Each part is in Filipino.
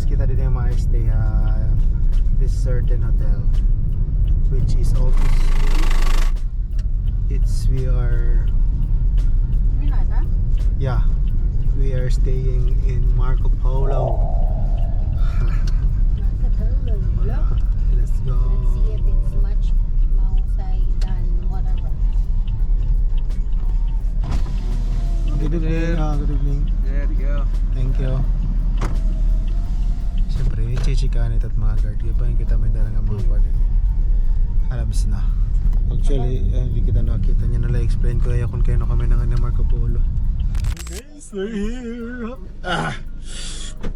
kita din yung mga stay uh, this certain hotel which is obviously it's we are yeah. We are staying in Marco Polo. Let's go. Let's see if it's much mahusay than whatever. good evening. Good evening. There you go. Thank you. Siyempre, chichikan ito at mga guard. Kaya ba yung kita may dala ng mga guard? Halabas na. Actually, eh, hindi kita nakita niya nala explain ko kaya kung kano kami ng Marco Polo. Guys, we're here! Ah!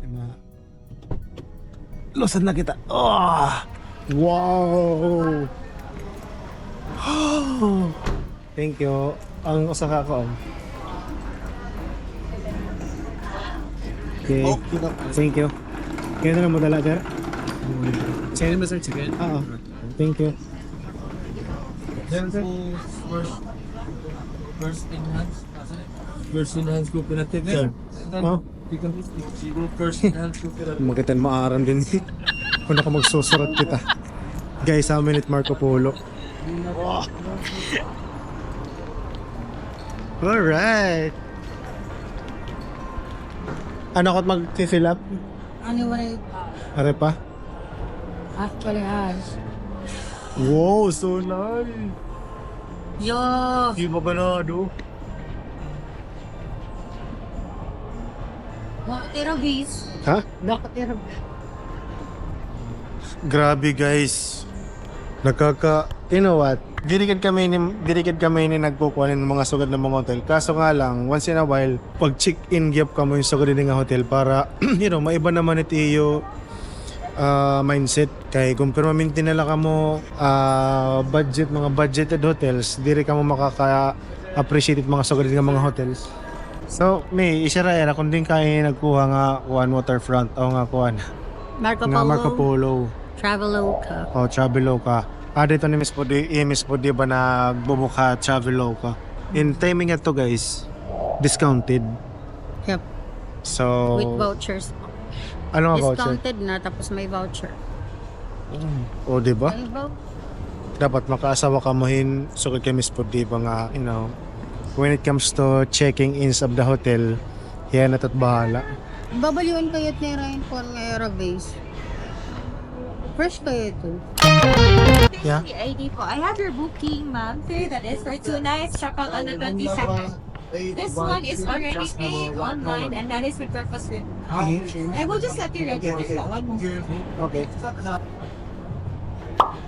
Mga... Lusan na kita. Ah! Wow! Thank you. Ang usaka ko. Okay. Thank you. Kaya na lang mo dala, sir? Chicken ba sir? Chicken? Oo. Thank you. Then sir? First, first enhance. First enhance ko pinatid. Sir. Oh. First ko pinatid. Magitan maaram din. Kung ako magsusurat kita. Guys, how minute Marco Polo? Alright. Ano ako mag-fill up? Ano ba rin? Are pa? Actually has. Wow, so nice. Yo! Di ba ganado? Nakatira bis. Ha? Nakatira Grabe guys. Nakaka... You know what? Dirikad kami ni, dirikad kami ni nagkukuha ng mga sugad ng mga hotel. Kaso nga lang, once in a while, pag check-in gyap ka mo yung sugad ng hotel para, you know, maiba naman ito yung ah, mindset. Kay kung permanente nila ka mo ah, budget, mga budgeted hotels, diri ka mo makaka-appreciate it mga sugad ng mga hotels. So, may isara era kung din kayo nagkuha nga kuan waterfront o nga kuan Marco nga Polo. Marco Polo Traveloka. o Traveloka. Ah, dito ni Miss Pudi, eh, Miss Pudi ba nagbubuka Traveloka? In timing ito guys, discounted. Yep. So, With vouchers. ano nga voucher? Discounted na tapos may voucher. O, di ba? May voucher. Dapat makaasawa ka mo hin, so kay Miss Pudi ba nga, you know, when it comes to checking ins of the hotel, yan at bahala. Babaluan kayo at ni Ryan Paul ngayong base. Fresh kayo ito. Yeah? The ID po. I have your booking, ma'am. Sir, that is for two nights. Check out on the 22nd. This one is already paid online and that is with breakfast with. I will just let you register. Okay.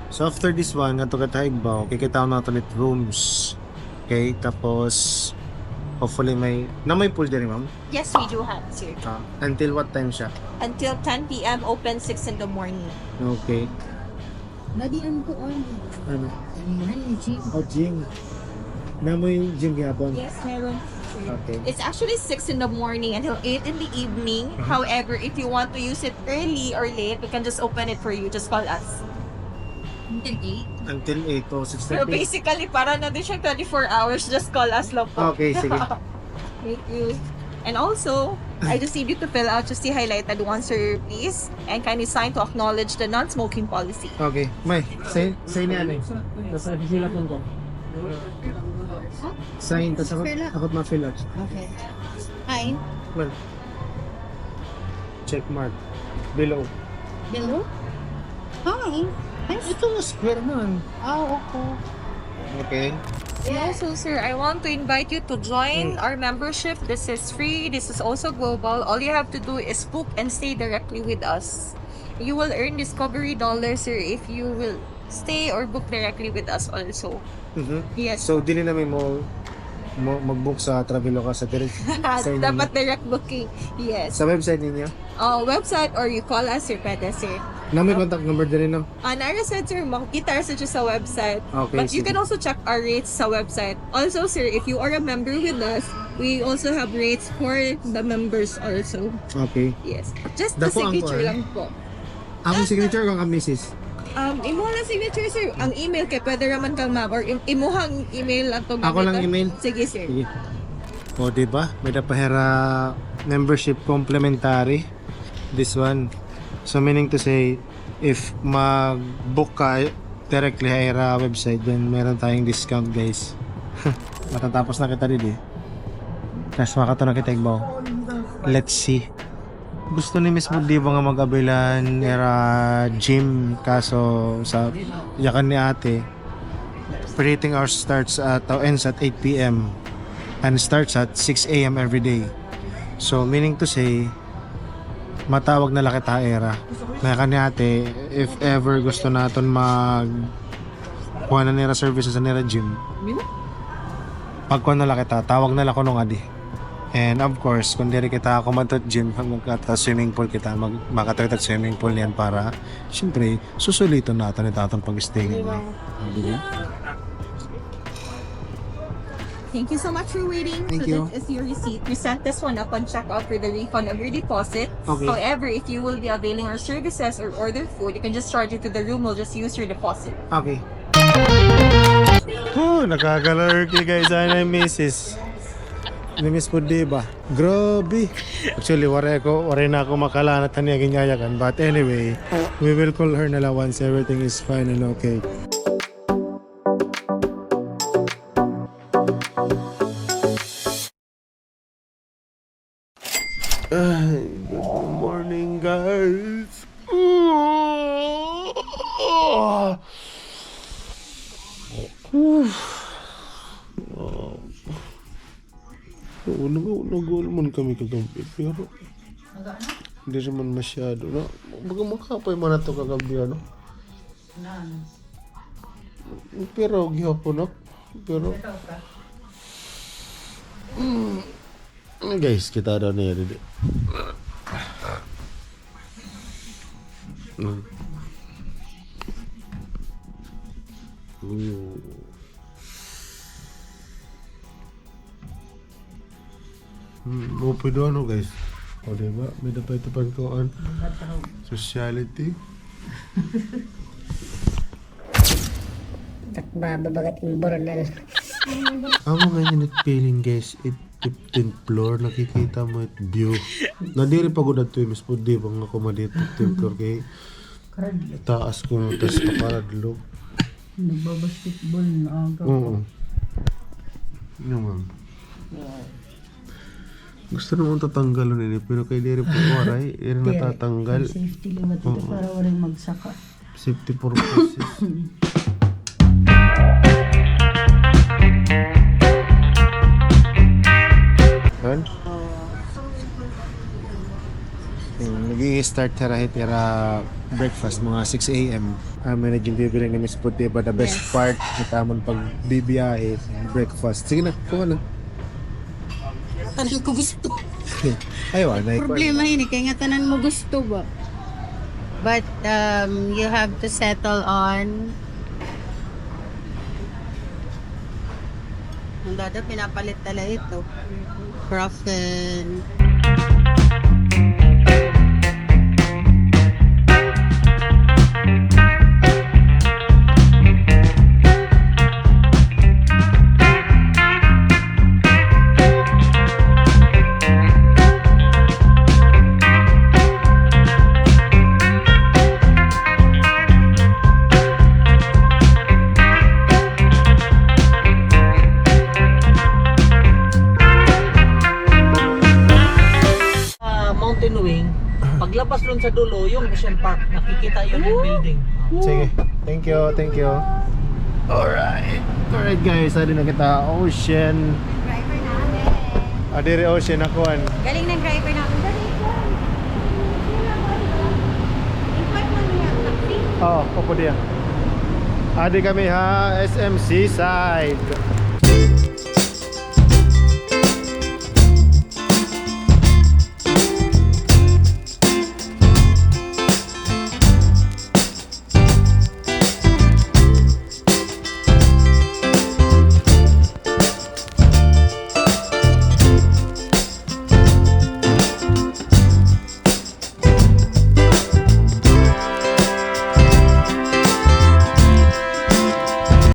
So after this one, nga to katahigbaw, kikita na natin it rooms. Okay, tapos hopefully may na may pool din ma'am. Yes, we do have, sir. Ah, until what time siya? Until 10 p.m. open 6 in the morning. Okay. Nadian ko on. Ano? Ano, Jim? Oh, gym. Na mo yung gym gihapon? Yes, meron. Okay. It's actually 6 in the morning until 8 in the evening. However, if you want to use it early or late, we can just open it for you. Just call us. Until 8? Until 8 o Pero 6.30? basically, para na din siyang 24 hours. Just call us lang po. Okay, sige. Thank you. And also, I just need you to fill out just the highlighted one, sir, please. And kindly sign to acknowledge the non-smoking policy. Okay. May, say, say niya ano eh. Tapos sila kung ko. Sign, tapos ako, Fill out. ako ma-fill out. Okay. Hi. Well, check mark. Below. Hello? Hi. Nice. Ito na square man. Oh, okay. Okay. And also, sir, I want to invite you to join our membership. This is free. This is also global. All you have to do is book and stay directly with us. You will earn Discovery dollars, sir, if you will stay or book directly with us also. Mhm. Yes. So, dili namin mo, mo mag-book sa Traveloka sa direct sa inyo. Dapat direct booking. Yes. sa website ninyo. Uh, website or you call us, sir, pwede, sir. Na may contact number din no. Uh, Nara said, sir, makikita sa sa website. Okay, But you sige. can also check our rates sa website. Also, sir, if you are a member with us, we also have rates for the members also. Okay. Yes. Just the Dako ang signature kuwan. lang po. Akong signature kung ka misis. Um, imo na signature, sir. Ang email kay pwede raman kang ma'am or im- imuhang email lang to. Ako lang email? Sige, sir. Sige. O, di ba? May napahera membership complimentary. This one. So meaning to say, if mag-book ka directly Aira website, then meron tayong discount guys. Matatapos na kita dito eh. Tapos makato na kita igbaw. Let's see. Gusto ni Miss Mudiba nga mag-abilan era gym kaso sa yakan ni ate operating hours starts at or ends at 8 p.m. and starts at 6 a.m. every day. So meaning to say matawag na laki era. Na kani ate if ever gusto naton mag kuha na nila services sa nila gym. Pag kuha na laki ta, tawag na lang ko nung adi. And of course, kung diri kita ako matot gym, magkata swimming pool kita, mag makatagat swimming pool niyan para syempre susuliton natin ito atong pag-stay ngayon. Di ba? Thank you so much for waiting. Thank so you. that is your receipt. We sent this one up on checkout for the refund of your deposit. Okay. However, if you will be availing our services or order food, you can just charge it to the room. We'll just use your deposit. Okay. Oh, nakaka-lurky guys. Ano yung misis? Ni Miss po ba? Grabe. Actually, wari ko, wari na ako makalanat na niya ginyayakan. But anyway, we will call her na lang once everything is fine and okay. Good morning guys. Oo, nag-goal man kami kagabi, pero hindi naman masyado. Na, baga makapay man na ito kagabi, ano? Pero, gihapon ako. Pero, mm, guys, kita daw niya dito. Mm. Ooh. Hmm, mo pwede ano guys? O diba? May dapat ito pang kuhaan. Sociality. Babagat yung boronal. Amo nga yun it feeling guys. It 15th floor. Nakikita mo it view. Nadiri pa ko na ito. Mas po di bang ako madito 15th floor kay taas ko mo tas paparadlo. Nagbabasketball na aga. Oo. Ano ma'am? Gusto naman tatanggalon ini pero kay diri po waray, iri natatanggal. Safety natin ito para walang magsaka. Safety purposes. Han? Nag-i-start tira breakfast mga 6 a.m. Amin na bibili ng Miss Puti ba the best part kita man pag bibiyahe breakfast. Sige na, kuha na. Tanan ko gusto. Ayaw, ko. Problema yun eh, kaya nga tanan mo gusto ba? But um, you have to settle on Ang dada, pinapalit tala ito. Crawford. Sa dulo, yung Ocean Park, nakikita yun yung building. Sige. Thank you, thank you. Alright. Alright guys, adi na kita ocean. Adiri ocean akuan. Galing ng driver namin. Dali ko. Mo niya. Taxi. Oo, oh, opo diya. Adi kami ha, SMC side.